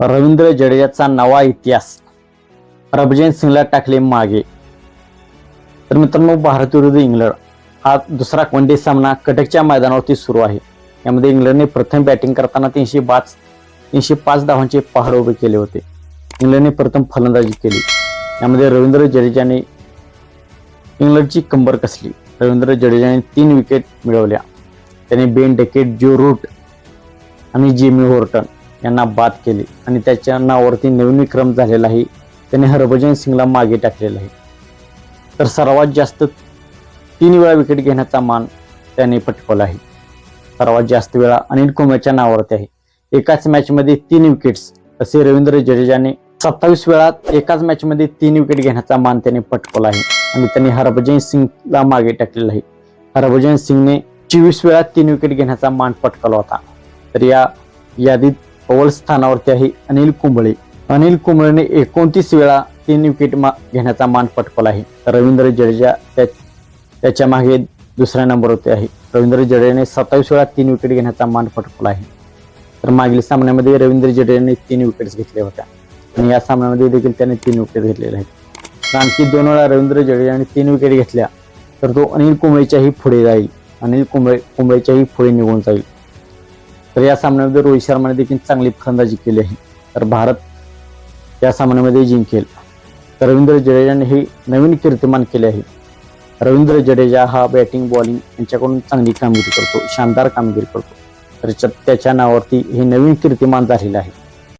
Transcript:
रवींद्र जडेजाचा नवा इतिहास. रबजेन सिंगला टाकले मागे. तर मित्रांनो भारत विरुद्ध इंग्लंड हा दुसरा कोणते सामना कटकच्या मैदानावरती सुरू आहे. यामध्ये इंग्लंडने प्रथम बॅटिंग करताना तीनशे पाच तीनशे पाच धावांचे पहाड उभे केले होते. इंग्लंडने प्रथम फलंदाजी केली. यामध्ये रवींद्र जडेजाने इंग्लंडची कंबर कसली? रवींद्र जडेजाने तीन विकेट मिळवल्या. त्याने बेन डेकेट जो रूट आणि जेमी होर्टन यांना बाद केले. आणि त्याच्या नावावरती नवीन विक्रम झालेला आहे. त्याने हरभजन सिंगला मागे टाकलेला आहे. तर सर्वात जास्त तीन वेळा विकेट घेण्याचा मान त्याने पटकवला आहे. सर्वात जास्त वेळा अनिल कुंबळेच्या नावावरती आहे. एकाच मॅचमध्ये तीन विकेट्स असे रवींद्र जडेजाने सत्तावीस वेळा एकाच मॅचमध्ये तीन विकेट घेण्याचा मान त्याने पटकवला आहे. आणि त्यांनी हरभजन सिंगला मागे टाकलेला आहे. हरभजन सिंगने चोवीस वेळा तीन विकेट घेण्याचा मान पटकावला होता. तर या यादीत अव्वल स्थानावरती आहे अनिल कुंबळे. अनिल कुंबळेने एकोणतीस वेळा तीन विकेट मा घेण्याचा मान पटकवला आहे. रवींद्र जडेजा त्या त्याच्यामागे दुसऱ्या नंबरवरती आहे. रवींद्र जडेजाने सत्तावीस वेळा तीन विकेट घेण्याचा मान पटकवला आहे. तर मागील सामन्यामध्ये रवींद्र जडेजाने तीन विकेट्स घेतल्या होत्या. आणि या सामन्यामध्ये देखील त्याने तीन विकेट घेतलेल्या आहेत. कारण आणखी दोन वेळा रवींद्र जडेजाने तीन विकेट घेतल्या तर तो अनिल कुंबळेच्याही पुढे जाईल. अनिल कुंबळे कुंबळेच्याही पुढे निघून जाईल. तर या सामन्यामध्ये रोहित शर्माने देखील चांगली फलंदाजी केली आहे. तर भारत या सामन्यामध्ये जिंकेल. तर रवींद्र जडेजाने हे नवीन कीर्तिमान केले आहे. रवींद्र जडेजा हा बॅटिंग बॉलिंग यांच्याकडून चांगली कामगिरी करतो शानदार कामगिरी करतो. तर त्याच्या नावावरती हे नवीन कीर्तिमान झालेलं आहे.